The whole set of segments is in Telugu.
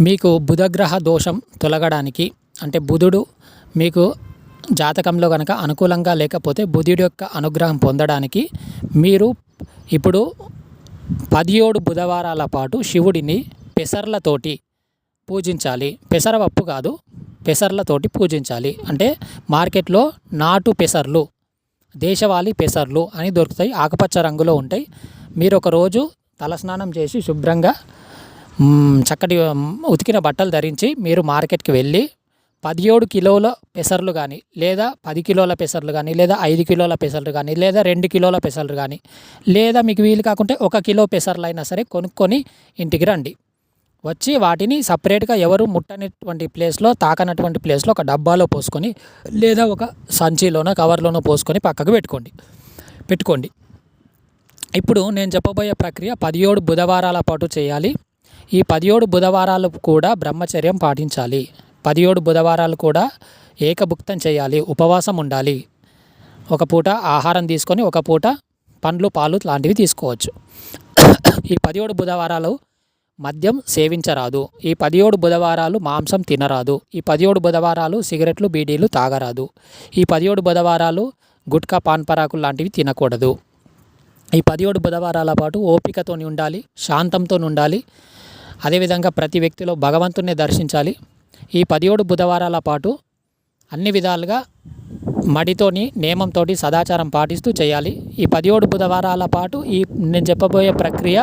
మీకు బుధగ్రహ దోషం తొలగడానికి అంటే బుధుడు మీకు జాతకంలో కనుక అనుకూలంగా లేకపోతే బుధుడి యొక్క అనుగ్రహం పొందడానికి మీరు ఇప్పుడు పదిహేడు బుధవారాల పాటు శివుడిని పెసర్లతోటి పూజించాలి. పెసరపప్పు కాదు పెసర్లతోటి పూజించాలి. అంటే మార్కెట్లో నాటు పెసర్లు దేశవాళీ పెసర్లు అని దొరుకుతాయి. ఆకుపచ్చ రంగులో ఉంటాయి. మీరు ఒకరోజు తలస్నానం చేసి శుభ్రంగా చక్కటి ఉతికిన బట్టలు ధరించి మీరు మార్కెట్కి వెళ్ళి పదిహేడు కిలోల పెసర్లు కానీ లేదా పది కిలోల పెసర్లు కానీ లేదా ఐదు కిలోల పెసర్లు కానీ లేదా రెండు కిలోల పెసర్లు కానీ లేదా మీకు వీలు కాకుంటే ఒక కిలో పెసర్లు అయినా సరే కొనుక్కొని ఇంటికి రండి. వచ్చి వాటిని సపరేట్గా ఎవరు ముట్టనటువంటి ప్లేస్లో తాకనటువంటి ప్లేస్లో ఒక డబ్బాలో పోసుకొని లేదా ఒక సంచిలోనో కవర్లోనో పోసుకొని పక్కకు పెట్టుకోండి. పెట్టుకోండి. ఇప్పుడు నేను చెప్పబోయే ప్రక్రియ పదిహేడు బుధవారాల పాటు చేయాలి. ఈ పదిహేడు బుధవారాలు కూడా బ్రహ్మచర్యం పాటించాలి. పదిహేడు బుధవారాలు కూడా ఏకభుక్తం చేయాలి. ఉపవాసం ఉండాలి. ఒక పూట ఆహారం తీసుకొని ఒక పూట పండ్లు పాలు లాంటివి తీసుకోవచ్చు. ఈ పదిహేడు బుధవారాలు మద్యం సేవించరాదు. ఈ పదిహేడు బుధవారాలు మాంసం తినరాదు. ఈ పదిహేడు బుధవారాలు సిగరెట్లు బీడీలు తాగరాదు. ఈ పదిహేడు బుధవారాలు గుట్కా పాన్ పరాకులు లాంటివి తినకూడదు. ఈ పదిహేడు బుధవారాల పాటు ఓపికతో ఉండాలి శాంతంతో ఉండాలి అదేవిధంగా ప్రతి వ్యక్తిలో భగవంతుణ్ణి దర్శించాలి. ఈ పదిహేడు బుధవారాల పాటు అన్ని విధాలుగా మడితోని నియమంతో సదాచారం పాటిస్తూ చేయాలి. ఈ పదిహేడు బుధవారాల పాటు ఈ నేను చెప్పబోయే ప్రక్రియ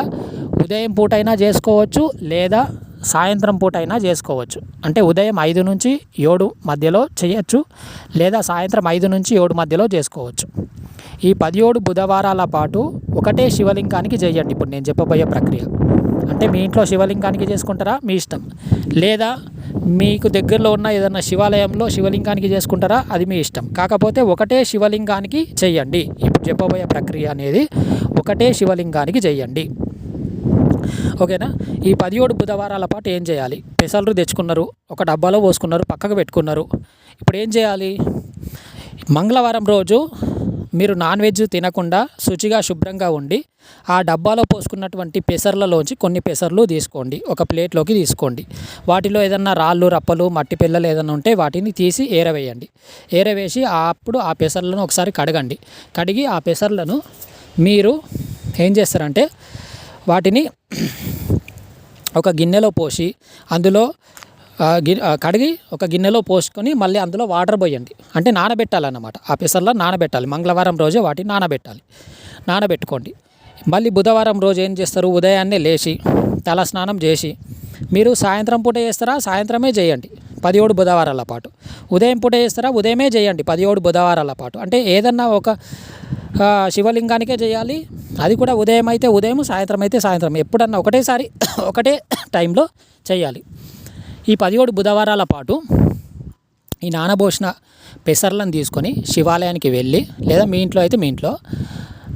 ఉదయం పూటైనా చేసుకోవచ్చు లేదా సాయంత్రం పూట అయినా చేసుకోవచ్చు. అంటే ఉదయం ఐదు నుంచి ఏడు మధ్యలో చేయొచ్చు లేదా సాయంత్రం ఐదు నుంచి ఏడు మధ్యలో చేసుకోవచ్చు. ఈ పదిహేడు బుధవారాల పాటు ఒకటే శివలింగానికి చేయండి. ఇప్పుడు నేను చెప్పబోయే ప్రక్రియ. అంటే మీ ఇంట్లో శివలింగానికి చేసుకుంటారా? మీ ఇష్టం. లేదా మీకు దగ్గరలో ఉన్న ఏదైనా శివాలయంలో శివలింగానికి చేసుకుంటారా? అది మీ ఇష్టం. కాకపోతే ఒకటే శివలింగానికి చెయ్యండి ఇప్పుడు చెప్పబోయే ప్రక్రియ అనేది ఒకటే శివలింగానికి చెయ్యండి ఓకేనా? ఈ పదిహేడు బుధవారాల పాటు ఏం చేయాలి? పెసలు తెచ్చుకున్నారు ఒక డబ్బాలో పోసుకున్నారు పక్కకు పెట్టుకున్నారు. ఇప్పుడు ఏం చేయాలి? మంగళవారం రోజు మీరు నాన్ వెజ్ తినకుండా శుచిగా శుభ్రంగా ఉండి ఆ డబ్బాలో పోసుకున్నటువంటి పెసర్లలోంచి కొన్ని పెసర్లు తీసుకోండి. ఒక ప్లేట్లోకి తీసుకోండి. వాటిలో ఏదన్నా రాళ్ళు రప్పలు మట్టి పిల్లలు ఏదైనా ఉంటే వాటిని తీసి ఏరవేయండి. ఏరవేసి అప్పుడు ఆ పెసర్లను ఒకసారి కడగండి. కడిగి ఆ పెసర్లను మీరు ఏం చేస్తారంటే వాటిని ఒక గిన్నెలో పోసి అందులో కడిగి ఒక గిన్నెలో పోసుకొని మళ్ళీ అందులో వాటర్ పోయండి. అంటే నానబెట్టాలన్నమాట. ఆ పెసర్లో నానబెట్టాలి. మంగళవారం రోజే వాటిని నానబెట్టాలి. నానబెట్టుకోండి. మళ్ళీ బుధవారం రోజు ఏం చేస్తారు? ఉదయాన్నే లేచి తల స్నానం చేసి మీరు సాయంత్రం పూట చేస్తారా? సాయంత్రమే చేయండి. పదిహేడు బుధవారాల పాటు. ఉదయం పూట చేస్తారా? ఉదయమే చేయండి. పదిహేడు బుధవారాల పాటు. అంటే ఏదన్నా ఒక శివలింగానికే చేయాలి. అది కూడా ఉదయం అయితే ఉదయం సాయంత్రం అయితే సాయంత్రం. ఎప్పుడన్నా ఒకటేసారి ఒకటే టైంలో చేయాలి. ఈ పదిహేడు బుధవారాల పాటు ఈ నానబోసిన పెసర్లను తీసుకొని శివాలయానికి వెళ్ళి లేదా మీ ఇంట్లో అయితే మీ ఇంట్లో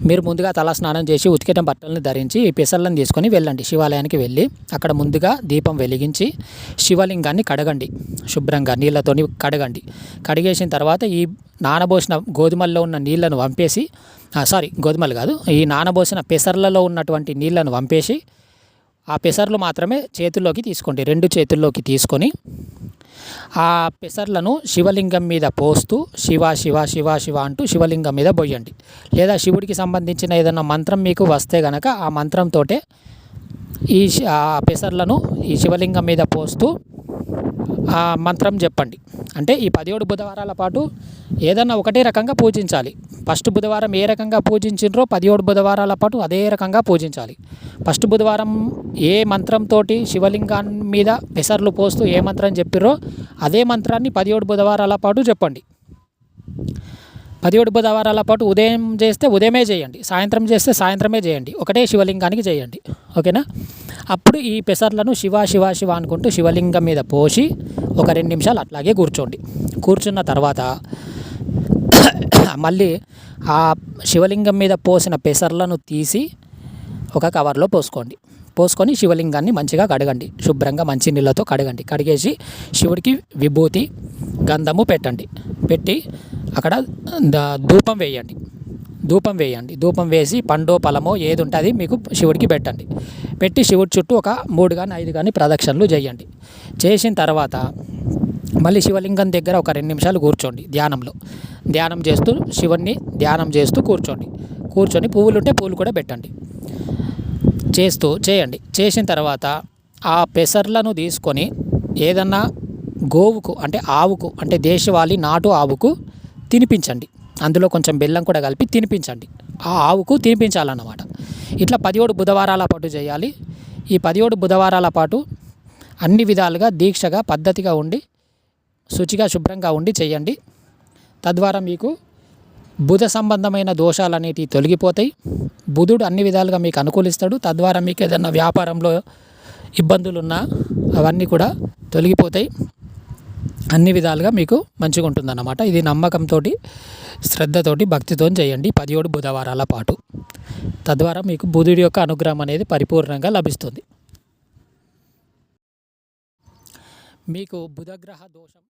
మీరు ముందుగా తల స్నానం చేసి ఉతికేటం బట్టలను ధరించి ఈ పెసర్లను తీసుకొని వెళ్ళండి. శివాలయానికి వెళ్ళి అక్కడ ముందుగా దీపం వెలిగించి శివలింగాన్ని కడగండి. శుభ్రంగా నీళ్ళతోని కడగండి. కడిగేసిన తర్వాత ఈ నానబోసిన గోధుమల్లో ఉన్న నీళ్ళను వంపేసి ఆ, సారీ గోధుమలు కాదు ఈ నానబోసిన పెసర్లలో ఉన్నటువంటి నీళ్ళను వంపేసి ఆ పెసర్లు మాత్రమే చేతుల్లోకి తీసుకోండి. రెండు చేతుల్లోకి తీసుకొని ఆ పెసర్లను శివలింగం మీద పోస్తూ శివ శివ శివ శివ అంటూ శివలింగం మీద పోయండి లేదా శివుడికి సంబంధించిన ఏదైనా మంత్రం మీకు వస్తే గనక ఆ మంత్రంతో ఈ ఆ పెసర్లను ఈ శివలింగం మీద పోస్తూ ఆ మంత్రం చెప్పండి అంటే ఈ పదిహేడు బుధవారాల పాటు ఏదన్నా ఒకటే రకంగా పూజించాలి. ఫస్ట్ బుధవారం ఏ రకంగా పూజించిండ్రో పదిహేడు బుధవారాల పాటు అదే రకంగా పూజించాలి. ఫస్ట్ బుధవారం ఏ మంత్రంతో శివలింగాన్ని మీద పెసర్లు పోస్తూ ఏ మంత్రం చెప్పిర్రో అదే మంత్రాన్ని పదిహేడు బుధవారాల పాటు చెప్పండి. పదిహేడు బుధవారాల పాటు ఉదయం చేస్తే ఉదయమే చేయండి. సాయంత్రం చేస్తే సాయంత్రమే చేయండి. ఒకటే శివలింగానికి చేయండి. ఓకేనా? అప్పుడు ఈ పెసర్లను శివ శివ శివ అనుకుంటూ శివలింగం మీద పోసి ఒక రెండు నిమిషాలు అట్లాగే కూర్చోండి. కూర్చున్న తర్వాత మళ్ళీ ఆ శివలింగం మీద పోసిన పెసర్లను తీసి ఒక కవర్లో పోసుకోండి. పోసుకొని శివలింగాన్ని మంచిగా కడగండి. శుభ్రంగా మంచి నీళ్ళతో కడగండి. కడిగేసి శివుడికి విభూతి గంధము పెట్టండి. పెట్టి అక్కడ ధూపం వేయండి. ధూపం వేయండి. ధూపం వేసి పండో ఫలమో ఏది ఉంటుంది మీకు శివుడికి పెట్టండి. పెట్టి శివుడి చుట్టూ ఒక మూడు కానీ ఐదు కానీ ప్రదక్షిణలు చేయండి. చేసిన తర్వాత మళ్ళీ శివలింగం దగ్గర ఒక రెండు నిమిషాలు కూర్చోండి ధ్యానంలో. ధ్యానం చేస్తూ శివుణ్ణి ధ్యానం చేస్తూ కూర్చోండి. కూర్చొని పువ్వులు ఉంటే కూడా పెట్టండి. చేస్తూ చేయండి. చేసిన తర్వాత ఆ పెసర్లను తీసుకొని ఏదన్నా గోవుకు అంటే ఆవుకు అంటే దేశవాళీ నాటు ఆవుకు తినిపించండి. అందులో కొంచెం బెల్లం కూడా కలిపి తినిపించండి. ఆ ఆవుకు తినిపించాలన్నమాట. ఇట్లా పదిహేడు బుధవారాల పాటు చేయాలి. ఈ పదిహేడు బుధవారాల పాటు అన్ని విధాలుగా దీక్షగా పద్ధతిగా ఉండి శుచిగా శుభ్రంగా ఉండి చేయండి. తద్వారా మీకు బుధ సంబంధమైన దోషాలు అనేటివి తొలగిపోతాయి. బుధుడు అన్ని విధాలుగా మీకు అనుకూలిస్తాడు. తద్వారా మీకు ఏదైనా వ్యాపారంలో ఇబ్బందులు ఉన్నా అవన్నీ కూడా తొలగిపోతాయి. అన్ని విధాలుగా మీకు మంచిగా ఉంటుందన్నమాట. ఇది నమ్మకంతో శ్రద్ధతోటి భక్తితో చేయండి. పదిహేడు బుధవారాల పాటు. తద్వారా మీకు బుధుడి యొక్క అనుగ్రహం అనేది పరిపూర్ణంగా లభిస్తుంది. మీకు బుధగ్రహ దోషం